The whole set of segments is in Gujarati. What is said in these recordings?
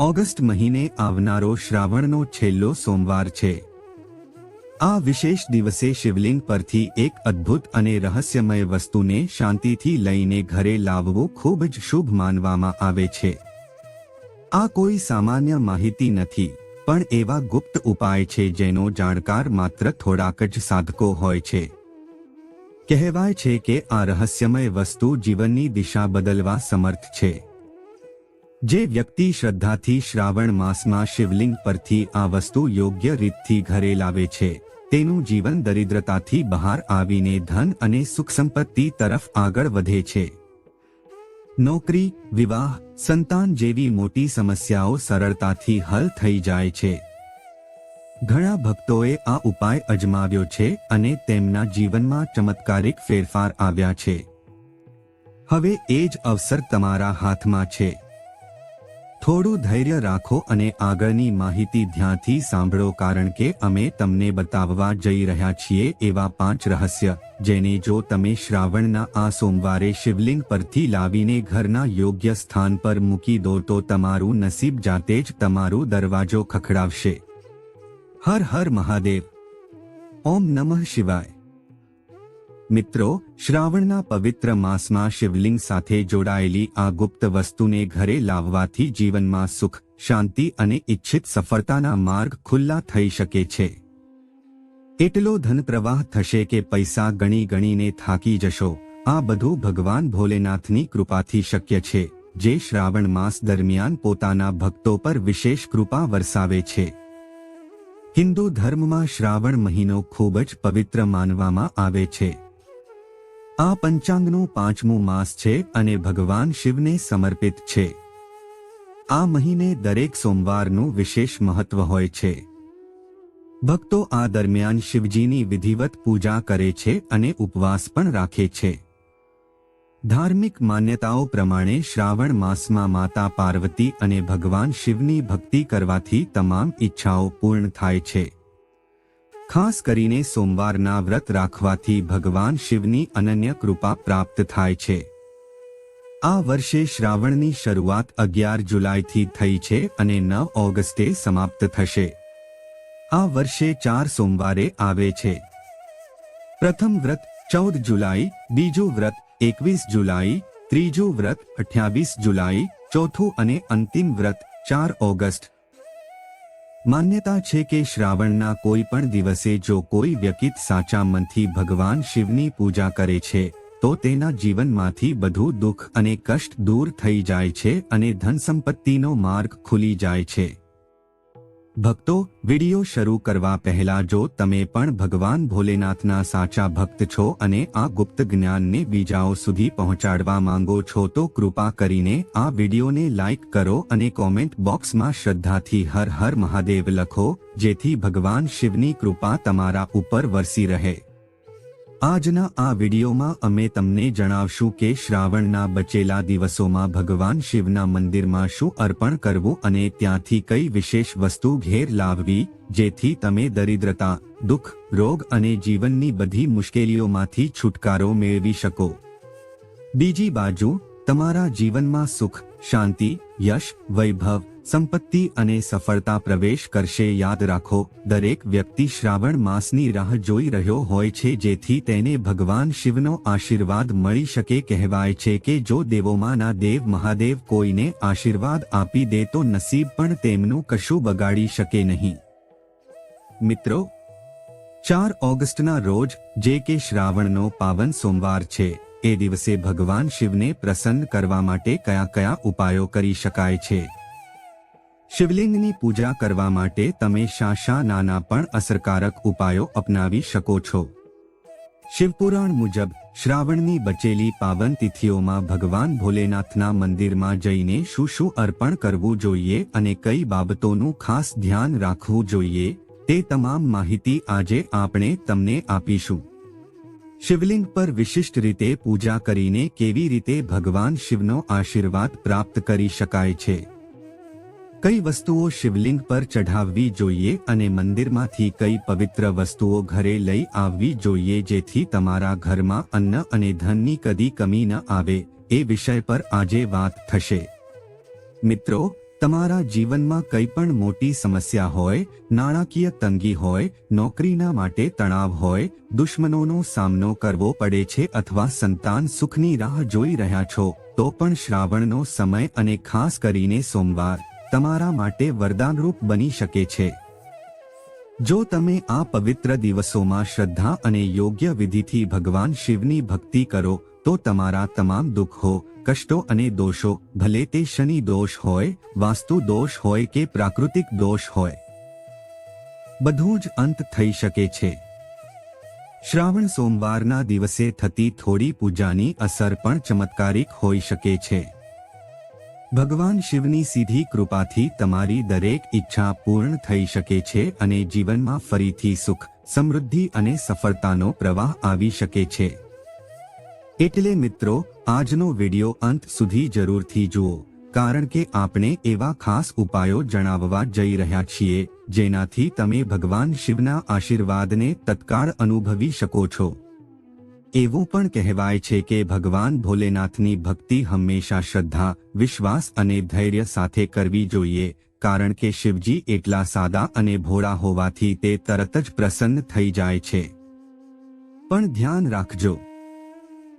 ઓગસ્ટ મહિને આવનારો શ્રાવણનો છેલ્લો સોમવાર છે. આ વિશેષ દિવસે શિવલિંગ પરથી એક અદ્ભુત અને રહસ્યમય વસ્તુને શાંતિથી લઈને ઘરે લાવવું ખૂબ જ શુભ માનવામાં આવે છે. આ કોઈ સામાન્ય માહિતી નથી, પણ એવા ગુપ્ત ઉપાય છે જેનો જાણકાર માત્ર થોડાક જ સાધકો હોય છે. કહેવાય છે કે આ રહસ્યમય વસ્તુ જીવનની દિશા બદલવા સમર્થ છે. જે વ્યક્તિ શ્રદ્ધાથી શ્રાવણ માસમાં શિવલિંગ પરથી આ વસ્તુ યોગ્ય રીતથી ઘરે લાવે છે, તેનું જીવન દરિદ્રતાથી બહાર આવીને ધન અને સુખ સંપત્તિ તરફ આગળ વધે છે. નોકરી, વિવાહ, સંતાન જેવી મોટી સમસ્યાઓ સરળતાથી હલ થઈ જાય છે. ઘણા ભક્તોએ આ ઉપાય અજમાવ્યો છે અને તેમના જીવનમાં ચમત્કારિક ફેરફાર આવ્યા છે. હવે એ જ અવસર તમારા હાથમાં છે. થોડું ધૈર્ય રાખો અને આગળની માહિતી ધ્યાનથી સાંભળો કારણ કે અમે તમને બતાવવા જઈ રહ્યા છીએ એવા પાંચ રહસ્ય, જેને જો તમે શ્રાવણના આ સોમવારે શિવલિંગ પરથી લાવીને ઘરના યોગ્ય સ્થાન પર મૂકી દો તો તમારું નસીબ જાતે જ તમારું દરવાજો ખખડાવશે. હર હર મહાદેવ. ઓમ નમઃ શિવાય. મિત્રો, શ્રાવણના પવિત્ર માસમાં શિવલિંગ સાથે જોડાયેલી આ ગુપ્ત વસ્તુને ઘરે લાવવાથી જીવનમાં સુખ, શાંતિ અને ઇચ્છિત સફળતાના માર્ગ ખુલ્લા થઈ શકે છે. એટલો ધન પ્રવાહ થશે કે પૈસા ગણી ગણીને થાકી જશો. આ બધું ભગવાન ભોલેનાથની કૃપાથી શક્ય છે, જે શ્રાવણ માસ દરમિયાન પોતાના ભક્તો પર વિશેષ કૃપા વરસાવે છે. હિન્દુ ધર્મમાં શ્રાવણ મહિનો ખૂબ જ પવિત્ર માનવામાં આવે છે. આ પંચાંગનું પાંચમું માસ છે અને ભગવાન શિવને સમર્પિત છે. આ મહિને દરેક સોમવારનું વિશેષ મહત્વ હોય છે. ભક્તો આ દરમિયાન શિવજીની વિધિવત પૂજા કરે છે અને ઉપવાસ પણ રાખે છે. ધાર્મિક માન્યતાઓ પ્રમાણે શ્રાવણ માસમાં માતા પાર્વતી અને ભગવાન શિવની ભક્તિ કરવાથી તમામ ઈચ્છાઓ પૂર્ણ થાય છે. ખાસ કરીને સોમવારના વ્રત રાખવાથી ભગવાન શિવની અનન્ય કૃપા પ્રાપ્ત થાય છે. આ વર્ષે શ્રાવણની શરૂઆત અગિયાર જુલાઈથી થઈ છે અને નવ ઓગસ્ટે સમાપ્ત થશે. આ વર્ષે ચાર સોમવારે આવે છે. પ્રથમ વ્રત ચૌદ જુલાઈ, બીજું વ્રત એકવીસ જુલાઈ, ત્રીજું વ્રત અઠ્યાવીસ જુલાઈ, ચોથું અને અંતિમ વ્રત ચાર ઓગસ્ટ માન્યતા છે કે શ્રાવણના કોઈ પણ દિવસે જો કોઈ વ્યક્તિ સાચા મનથી ભગવાન શિવની પૂજા કરે છે, તો તેના જીવનમાંથી બધું દુઃખ અને કષ્ટ દૂર થઈ જાય છે અને ધન સંપત્તિનો માર્ગ ખુલી જાય છે. ભક્તો, વિડિયો શરૂ કરવા પહેલા જો તમે પણ ભગવાન ભોલેનાથના સાચા ભક્ત છો અને આ ગુપ્ત જ્ઞાનને બીજાઓ સુધી પહોંચાડવા માંગો છો તો કૃપા કરીને આ વિડિયોને લાઇક કરો અને કોમેન્ટ બોક્સમાં શ્રદ્ધાથી હર હર મહાદેવ લખો, જેથી ભગવાન શિવની કૃપા તમારા ઉપર વરસી રહે. આજના આ વિડીયોમાં અમે તમને જણાવશું કે શ્રાવણના બચેલા દિવસોમાં ભગવાન શિવના મંદિરમાં શું અર્પણ કરવું અને ત્યાંથી કઈ વિશેષ વસ્તુ ઘેર લાવવી, જેથી તમે દરિદ્રતા, દુઃખ, રોગ અને જીવનની બધી મુશ્કેલીઓમાંથી છુટકારો મેળવી શકો. બીજી બાજુ, તમારા જીવનમાં સુખ, શાંતિ, યશ, વૈભવ સંપત્તિ અને સફળતા પ્રવેશ કરશે. યાદ રાખો, દરેક વ્યક્તિ શ્રાવણ માસની રાહ જોઈ રહ્યો હોય છે, જેથી તેને ભગવાન શિવનો આશીર્વાદ મળી શકે. કહેવાય છે કે જો દેવોમાંના દેવ મહાદેવ કોઈને આશીર્વાદ આપી દે તો નસીબ પણ તેમનું કશું બગાડી શકે નહીં. મિત્રો, ચાર ઓગસ્ટના રોજ, જે કે શ્રાવણનો પાવન સોમવાર છે, એ દિવસે ભગવાન શિવને પ્રસન્ન કરવા માટે કયા કયા ઉપાયો કરી શકાય છે? શિવલિંગની પૂજા કરવા માટે તમે શા શા નાના પણ અસરકારક ઉપાયો અપનાવી શકો છો. શિવપુરાણ મુજબ, શ્રાવણની બચેલી પાવન તિથિઓમાં ભગવાન ભોલેનાથના મંદિરમાં જઈને શું શું અર્પણ કરવું જોઈએ અને કઈ બાબતોનું ખાસ ધ્યાન રાખવું જોઈએ, તે તમામ માહિતી આજે આપણે તમને આપીશું. શિવલિંગ પર વિશિષ્ટ રીતે પૂજા કરીને કેવી રીતે ભગવાન શિવનો આશીર્વાદ પ્રાપ્ત કરી શકાય છે? કઈ વસ્તુઓ શિવલિંગ પર ચઢાવવી જોઈએ અને મંદિરમાંથી કઈ પવિત્ર વસ્તુઓ ઘરે લઈ આવવી જોઈએ જેથી તમારા ઘરમાં અન્ન અને ધનની કદી કમી ન આવે, એ વિષય પર આજે વાત થશે. મિત્રો, તમારા જીવનમાં કંઈ પણ મોટી સમસ્યા હોય, નાણાકીય તંગી હોય, નોકરીના માટે તણાવ હોય, દુશ્મનોનો સામનો કરવો પડે છે અથવા સંતાન સુખની રાહ જોઈ રહ્યા છો, તો પણ શ્રાવણનો સમય અને ખાસ કરીને સોમવાર તમારા માટે વરદાનરૂપ બની શકે છે. જો તમે આ પવિત્ર દિવસોમાં શ્રદ્ધા અને યોગ્ય વિધિથી ભગવાન શિવની ભક્તિ કરો, તો તમારા તમામ દુઃખો, કષ્ટો અને દોષો, ભલે તે શનિ દોષ હોય, વાસ્તુ દોષ હોય કે પ્રાકૃતિક દોષ હોય, બધું જ અંત થઈ શકે છે. શ્રાવણ સોમવારના દિવસે થતી થોડી પૂજાની અસર પણ ચમત્કારિક હોઈ શકે છે. ભગવાન શિવની સીધી કૃપાથી તમારી દરેક ઈચ્છા પૂર્ણ થઈ શકે છે અને જીવનમાં ફરીથી સુખ, સમૃદ્ધિ અને સફળતાનો પ્રવાહ આવી શકે છે. એટલે મિત્રો, આજનો વિડિયો અંત સુધી જરૂરથી જુઓ, કારણ કે આપણે એવા ખાસ ઉપાયો જણાવવા જઈ રહ્યા છીએ, જેનાથી તમે ભગવાન શિવના આશીર્વાદને તત્કાળ અનુભવી શકો છો. એવું પણ કહેવાય છે કે ભગવાન ભોલેનાથની ભક્તિ હંમેશા શ્રદ્ધા, વિશ્વાસ અને ધૈર્ય સાથે કરવી જોઈએ, કારણ કે શિવજી એટલા સાદા અને ભોળા હોવાથી તે તરત જ પ્રસન્ન થઈ જાય છે. પણ ધ્યાન રાખજો.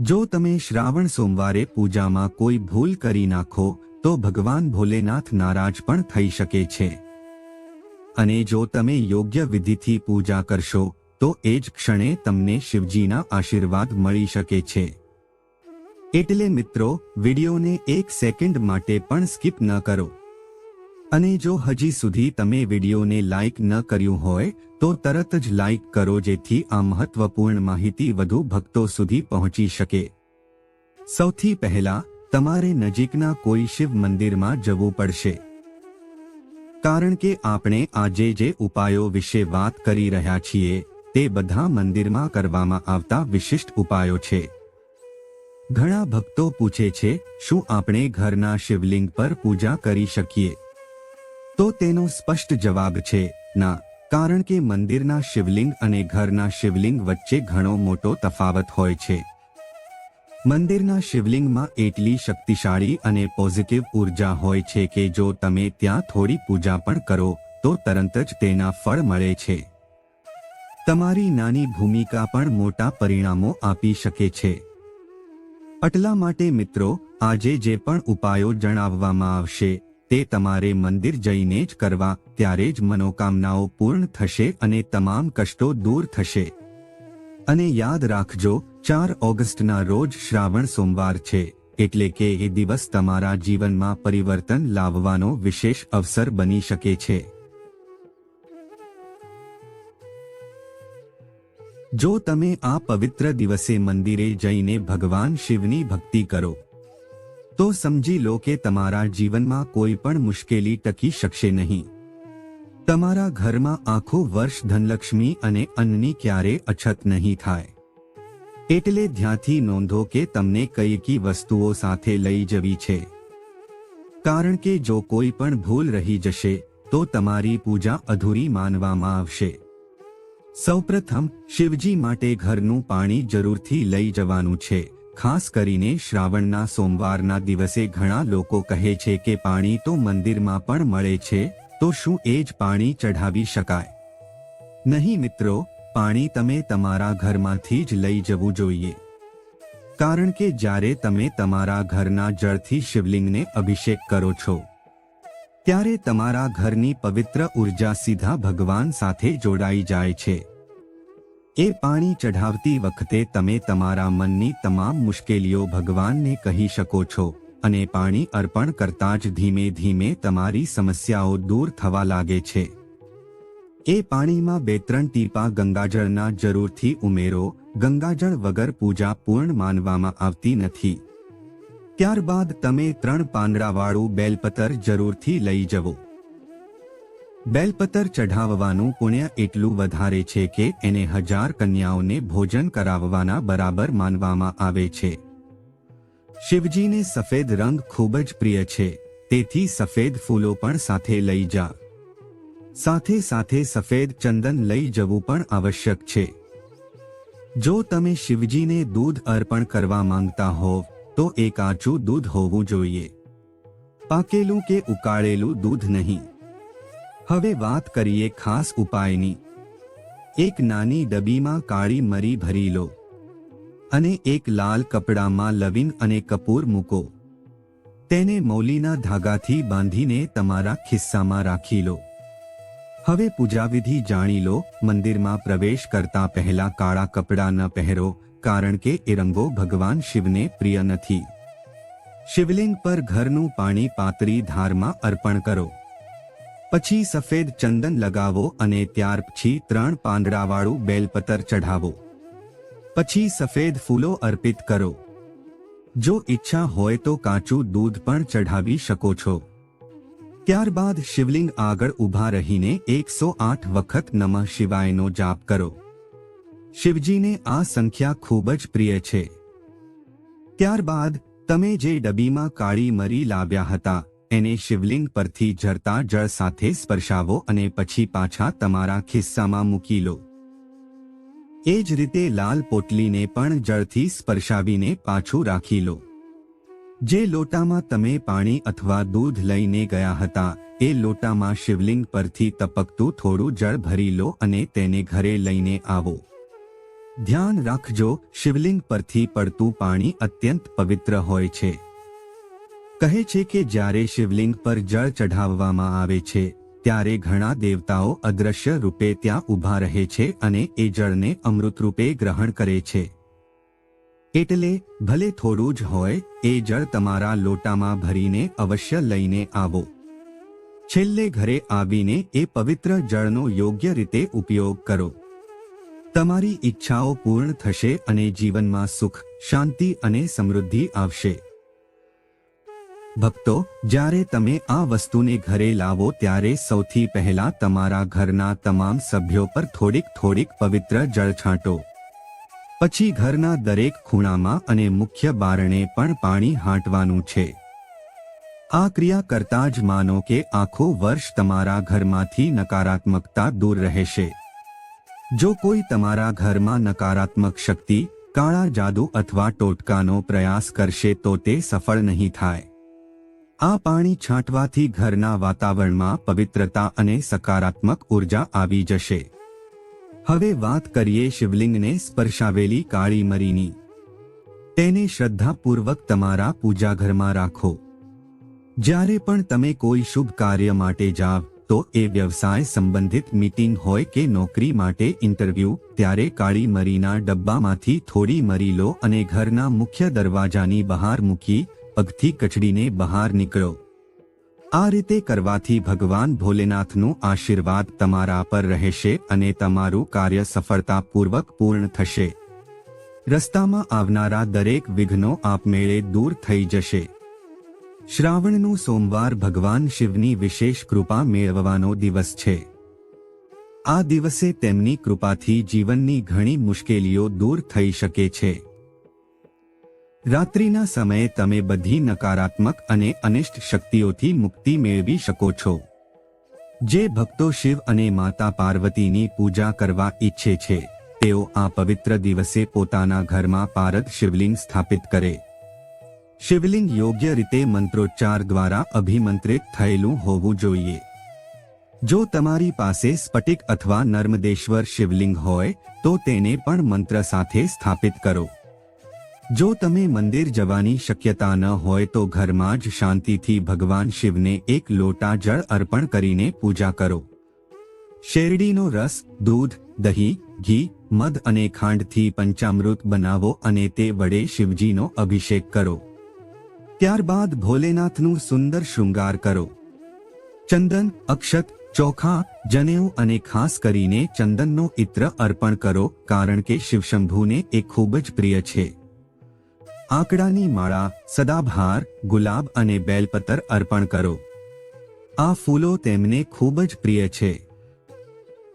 જો તમે શ્રાવણ સોમવારે પૂજામાં કોઈ ભૂલ કરી નાખો, તો ભગવાન ભોલેનાથ નારાજ પણ થઈ શકે છે. અને જો તમે યોગ્ય વિધિથી પૂજા કરશો તો એ જ ક્ષણે તમને શિવજીના આશીર્વાદ મળી શકે છે. એટલે મિત્રો, વિડીયોને એક સેકન્ડ માટે પણ સ્કીપ ન કરો. અને જો હજી સુધી તમે વિડીયોને લાઇક ન કર્યું હોય, તો તરત જ લાઇક કરો જેથી આ મહત્વપૂર્ણ માહિતી વધુ ભક્તો સુધી પહોંચી શકે. સૌથી પહેલા, તમારે નજીકના કોઈ શિવ મંદિરમાં જવું પડશે. કારણ કે આપણે આજે જે ઉપાયો વિશે વાત કરી રહ્યા છીએ તે બધા મંદિરમાં કરવામાં આવતા વિશિષ્ટ ઉપાયો છે. ઘણા ભક્તો પૂછે છે, શું આપણે ઘરના શિવલિંગ પર પૂજા કરી શકીએ? તો તેનો સ્પષ્ટ જવાબ છે, ના, કારણ કે મંદિરના શિવલિંગ અને ઘરના શિવલિંગ વચ્ચે ઘણો મોટો તફાવત હોય છે. મંદિરના શિવલિંગમાં એટલી શક્તિશાળી અને પોઝિટિવ ઊર્જા હોય છે કે જો તમે ત્યાં થોડી પૂજા પણ કરો, તો તરત જ તેના ફળ મળે છે. તમારી નાની ભૂમિકા પણ મોટા પરિણામો આપી શકે છે. અટલા માટે મિત્રો, આજે જે પણ ઉપાયો જણાવવામાં આવશે, તે તમારે મંદિર જઈને જ કરવા, ત્યારે જ મનોકામનાઓ પૂર્ણ થશે અને તમામ કષ્ટો દૂર થશે. અને યાદ રાખજો, ચાર ઓગસ્ટના રોજ શ્રાવણ સોમવાર છે, એટલે કે એ દિવસ તમારા જીવનમાં પરિવર્તન લાવવાનો વિશેષ અવસર બની શકે છે. જો તમે આ પવિત્ર દિવસે મંદિરે જઈને ભગવાન શિવની ભક્તિ કરો, તો સમજી લો કે તમારા જીવનમાં કોઈ પણ મુશ્કેલી ટકી શકશે નહીં. તમારા ઘરમાં આખું વર્ષ ધનલક્ષ્મી અને અન્નની ક્યારે અછત નહીં થાય. એટલે ધ્યાનથી નોંધો કે તમને કઈ કી વસ્તુઓ સાથે લઈ જવી છે. કારણ કે જો કોઈ પણ ભૂલ રહી જશે, તો તમારી પૂજા અધૂરી માનવામાં આવશે. સૌપ્રથમ, શિવજી માટે ઘરનું પાણી જરૂરથી લઈ જવાનું છે. ખાસ કરીને શ્રાવણના સોમવારના દિવસે ઘણા લોકો કહે છે કે પાણી તો મંદિરમાં પણ મળે છે, તો શું એ જ પાણી ચઢાવી શકાય? નહીં મિત્રો, પાણી તમે તમારા ઘરમાંથી જ લઈ જવું જોઈએ. કારણ કે જ્યારે તમે તમારા ઘરના જળથી શિવલિંગને અભિષેક કરો છો ત્યારે તમારા ઘરની પવિત્ર ઊર્જા સીધા ભગવાન સાથે જોડાઈ જાય છે. એ પાણી ચઢાવતી વખતે તમે તમારા મનની તમામ મુશ્કેલીઓ ભગવાનને કહી શકો છો અને પાણી અર્પણ કરતા જ ધીમે ધીમે તમારી સમસ્યાઓ દૂર થવા લાગે છે. એ પાણીમાં બે ત્રણ ટીપા ગંગાજળના જરૂરથી ઉમેરો, ગંગાજળ વગર પૂજા પૂર્ણ માનવામાં આવતી નથી. ત્યારબાદ તમે ત્રણ પાંદડાવાળું બેલપતર જરૂરથી લઈ જવો. બેલપતર ચઢાવવાનું પુણ્ય એટલું વધારે છે કે એને હજાર કન્યાઓને ભોજન કરાવવાના બરાબર માનવામાં આવે છે. શિવજીને સફેદ રંગ ખૂબ જ પ્રિય છે, તેથી સફેદ ફૂલો પણ સાથે લઈ જા. સાથે સાથે સફેદ ચંદન લઈ જવું પણ આવશ્યક છે. જો તમે શિવજીને દૂધ અર્પણ કરવા માંગતા હોવ તો એ કાચું દૂધ હોવું જોઈએ. પાકેલું કે ઉકાળેલું દૂધ નહીં. હવે વાત કરીએ ખાસ ઉપાયની. એક નાની ડબીમાં કાળી મરી ભરી લો. અને એક લાલ કપડામાં લવિંગ અને કપૂર મૂકો. તેને મૌલીના ધાગાથી બાંધીને તમારા ખિસ્સામાં રાખી લો. હવે પૂજાવિધિ જાણી લો, મંદિરમાં પ્રવેશ કરતા પહેલા કાળા કપડાં ન પહેરો કારણ કે એ ભગવાન શિવને પ્રિય નથી. શિવલિંગ પર ઘરનું પાણી પાતરી ધારમાં અર્પણ કરો. પછી સફેદ ચંદન લગાવો અને ત્યાર પછી ત્રણ પાંદડાવાળું બેલપતર ચઢાવો. પછી સફેદ ફૂલો અર્પિત કરો. જો ઈચ્છા હોય તો કાચું દૂધ પણ ચઢાવી શકો છો. ત્યારબાદ શિવલિંગ આગળ ઊભા રહીને એકસો આઠ વખત નમઃ શિવાયનો જાપ કરો. શિવજીને આ સંખ્યા ખૂબ જ પ્રિય છે. ત્યારબાદ, તમે જે ડબીમાં કાળી મરી લાવ્યા હતા, એને શિવલિંગ પરથી ઝરતા જળ સાથે સ્પર્શાવો અને પછી પાછા તમારા ખિસ્સામાં મૂકી લો. એ જ રીતે લાલ પોટલીને પણ જળથી સ્પર્શાવીને પાછું રાખી લો. જે લોટામાં તમે પાણી અથવા દૂધ લઈને ગયા હતા, એ લોટામાં શિવલિંગ પરથી તપકતું થોડું જળ ભરી લો અને તેને ઘરે લઈને આવો. ધ્યાન રાખજો, શિવલિંગ પરથી પડતું પાણી અત્યંત પવિત્ર હોય છે. કહે છે કે જ્યારે શિવલિંગ પર જળ ચઢાવવામાં આવે છે, ત્યારે ઘણા દેવતાઓ અદ્રશ્ય રૂપે ત્યાં ઊભા રહે છે અને એ જળને અમૃત રૂપે ગ્રહણ કરે છે. એટલે, ભલે થોડું જ હોય, એ જળ તમારા લોટામાં ભરીને અવશ્ય લઈને આવો. છેલ્લે ઘરે આવીને એ પવિત્ર જળનો યોગ્ય રીતે ઉપયોગ કરો. તમારી ઈચ્છાઓ પૂર્ણ થશે અને જીવનમાં સુખ, શાંતિ અને સમૃદ્ધિ આવશે. ભક્તો, જ્યારે તમે આ વસ્તુને ઘરે લાવો ત્યારે સૌથી પહેલા તમારા ઘરના તમામ સભ્યો પર થોડીક થોડીક પવિત્ર જળ છાંટો. પછી ઘરના દરેક ખૂણામાં અને મુખ્ય બારણે પણ પાણી હાંટવાનું છે. આ ક્રિયા કરતા જ માનો કે આખો વર્ષ તમારા ઘરમાંથી નકારાત્મકતા દૂર રહેશે. જો કોઈ તમારા ઘરમાં નકારાત્મક શક્તિ, કાળા જાદુ અથવા ટોટકાનો પ્રયાસ કરશે તો તે સફળ નહીં થાય. આ પાણી છાંટવાથી ઘરના વાતાવરણમાં પવિત્રતા અને સકારાત્મક ઊર્જા આવી જશે. હવે વાત કરીએ શિવલિંગને સ્પર્શાવેલી કાળી મરીની. તેને શ્રદ્ધાપૂર્વક તમારા પૂજાઘરમાં રાખો. જ્યારે પણ તમે કોઈ શુભ કાર્ય માટે જાવ તો એ વ્યવસાય સંબંધિત મીટિંગ હોય કે નોકરી માટે ઇન્ટરવ્યૂ, ત્યારે કાળી મરીના ડબ્બામાંથી થોડી મરી લો અને ઘરના મુખ્ય દરવાજાની બહાર મૂકી, પગથી કચડીને બહાર નીકળો. આ રીતે કરવાથી ભગવાન ભોલેનાથનું આશીર્વાદ તમારા પર રહેશે અને તમારું કાર્ય સફળતાપૂર્વક પૂર્ણ થશે. રસ્તામાં આવનારા દરેક વિઘ્નો આપમેળે દૂર થઈ જશે. શ્રાવણનું સોમવાર ભગવાન શિવની વિશેષ કૃપા મેળવવાનો દિવસ છે. આ દિવસે તેમની કૃપાથી જીવનની ઘણી મુશ્કેલીઓ દૂર થઈ શકે છે. રાત્રિના સમયે તમે બધી નકારાત્મક અને અનિષ્ટ શક્તિઓથી મુક્તિ મેળવી શકો છો. જે ભક્તો શિવ અને માતા પાર્વતીની પૂજા કરવા ઈચ્છે છે, તેઓ આ પવિત્ર દિવસે પોતાના ઘરમાં પારદ શિવલિંગ સ્થાપિત કરે. શિવલિંગ યોગ્ય રીતે મંત્રોચ્ચાર દ્વારા અભિમંત્રિત થયેલું હોવું જોઈએ. જો તમારી પાસે સ્ફટિક અથવા નર્મદેશ્વર શિવલિંગ હોય, તો તેને પણ મંત્ર સાથે સ્થાપિત કરો. જો તમે મંદિર જવાની શક્યતા ન હોય, તો ઘરમાં જ શાંતિથી ભગવાન શિવને એક લોટા જળ અર્પણ કરીને પૂજા કરો. શેરડીનો રસ, દૂધ, દહીં, ઘી, મધ અને ખાંડથી પંચામૃત બનાવો અને તે વડે શિવજીનો અભિષેક કરો. ત્યારબાદ ભોલેનાથનું સુંદર શૃંગાર કરો. ચંદન, અક્ષત, ચોખા, જનેઉ અને ખાસ કરીને ચંદનનો ઇત્ર અર્પણ કરો કારણ કે શિવશંભુને એ ખૂબ જ પ્રિય છે. આંકડાની માળા, સદાભાર, ગુલાબ અને બેલપત્ર અર્પણ કરો. આ ફૂલો તેમને ખૂબ જ પ્રિય છે.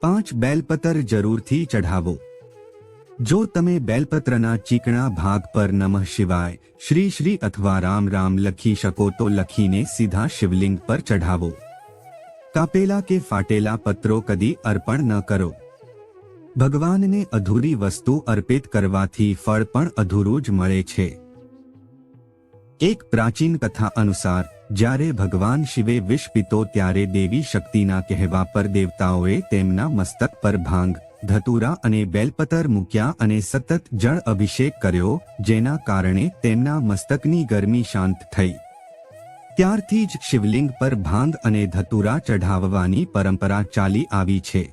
પાંચ બેલપત્ર જરૂરથી ચઢાવો. જો તમે બેલપત્રના ચીકણા ભાગ પર નમઃ શિવાય શ્રી શ્રી અથવા રામ રામ લખી શકો તો લખીને સીધા શિવલિંગ પર ચઢાવો. કાપેલા કે ફાટેલા પત્રો કદી અર્પણ ન કરો. ભગવાનને અધૂરી વસ્તુ અર્પિત કરવાથી ફળ પણ અધૂરું જ મળે છે. એક પ્રાચીન કથા અનુસાર, જ્યારે ભગવાન શિવે વિષ પીતો ત્યારે દેવી શક્તિના કહેવા પર દેવતાઓએ તેમના મસ્તક પર ભાંગ ધતુરા અને બેલપતર મૂક્યા અને સતત જળ અભિષેક કર્યો, જેના કારણે તેમના મસ્તકની ગરમી શાંત થઈ. ત્યારથી જ શિવલિંગ પર ભાંગ અને ધતુરા ચઢાવવાની પરંપરા ચાલી આવી છે.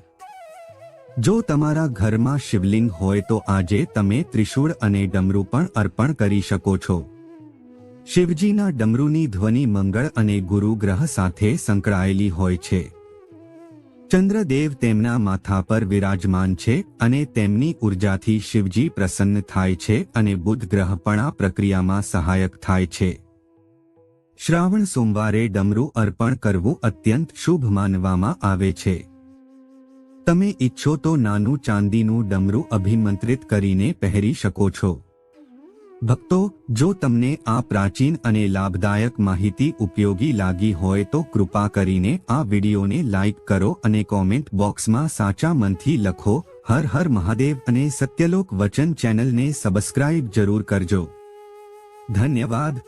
જો તમારા ઘરમાં શિવલિંગ હોય તો આજે તમે ત્રિશૂળ અને ડમરૂ પણ અર્પણ કરી શકો છો. શિવજીના ડમરૂની ધ્વનિ મંગળ અને ગુરુ ગ્રહ સાથે સંકળાયેલી હોય છે. ચંદ્રદેવ તેમના માથા પર વિરાજમાન છે અને તેમની ઉર્જાથી શિવજી પ્રસન્ન થાય છે અને બુધ ગ્રહ પણ આ પ્રક્રિયામાં સહાયક થાય છે. શ્રાવણ સોમવારે ડમરું અર્પણ કરવું અત્યંત શુભ માનવામાં આવે છે. તમે ઈચ્છો તો નાનું ચાંદીનું ડમરું અભિમંત્રિત કરીને પહેરી શકો છો. ભક્તો, જો તમને આ પ્રાચીન અને લાભદાયક માહિતી ઉપયોગી લાગી હોય તો કૃપા કરીને આ વિડીયોને લાઇક કરો અને કોમેન્ટ બોક્સમાં સાચા મનથી લખો, હર હર મહાદેવ અને સત્યલોક વચન ચેનલને સબસ્ક્રાઇબ જરૂર કરજો. ધન્યવાદ.